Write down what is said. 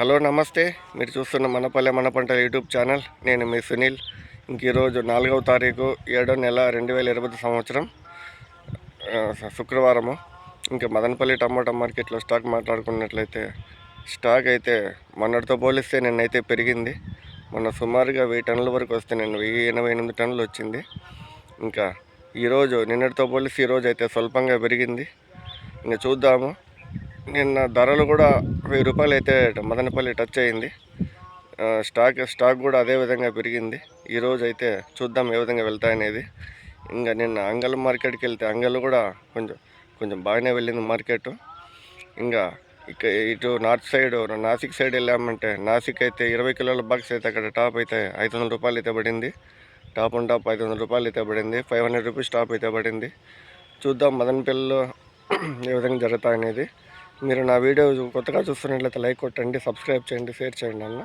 Hello నమస్తే. మీరు చూస్తున్న మనపల్లె మన పంటల యూట్యూబ్ ఛానల్. నేను మీ సునీల్. ఇంక ఈరోజు నాలుగవ తారీఖు ఏడో నెల రెండు వేల ఇరవై సంవత్సరం శుక్రవారము. ఇంకా మదనపల్లి టమాటా మార్కెట్లో స్టాక్ మాట్లాడుకున్నట్లయితే స్టాక్ అయితే మొన్నటితో పోలిస్తే నిన్నైతే పెరిగింది. మొన్న సుమారుగా వెయ్యి టన్నుల వరకు వస్తే నేను వెయ్యి ఎనభై ఎనిమిది టన్నులు వచ్చింది. ఇంకా ఈరోజు నిన్నటితో పోలిస్తే ఈరోజు అయితే స్వల్పంగా పెరిగింది. ఇంకా చూద్దాము. నిన్న ధరలు కూడా వెయ్యి రూపాయలు అయితే మదనపల్లి టచ్ అయింది. స్టాక్ స్టాక్ కూడా అదే విధంగా పెరిగింది. ఈరోజు అయితే చూద్దాం ఏ విధంగా వెళ్తాయనేది ఇంకా నిన్న అంగల్ మార్కెట్కి వెళ్తే అంగల్ కూడా కొంచెం కొంచెం బాగానే వెళ్ళింది మార్కెట్ ఇంకా ఇక ఇటు నార్త్ సైడ్ నాసిక్ సైడ్ వెళ్ళామంటే నాసిక్ అయితే ఇరవై కిలోల బాక్స్ అయితే అక్కడ టాప్ అయితే ఐదు వందల రూపాయలు అయితే పడింది. టాప్ అండ్ టాప్ ఐదు వందల రూపాయలు అయితే పడింది. ఫైవ్ హండ్రెడ్ రూపీస్ టాప్ అయితే పడింది. చూద్దాం మదనపల్లిలో ఏ విధంగా జరుగుతాయనేది మీరు నా వీడియో కొత్తగా చూస్తున్నట్లయితే లైక్ కొట్టండి సబ్స్క్రైబ్ చేయండి షేర్ చేయండి అన్న.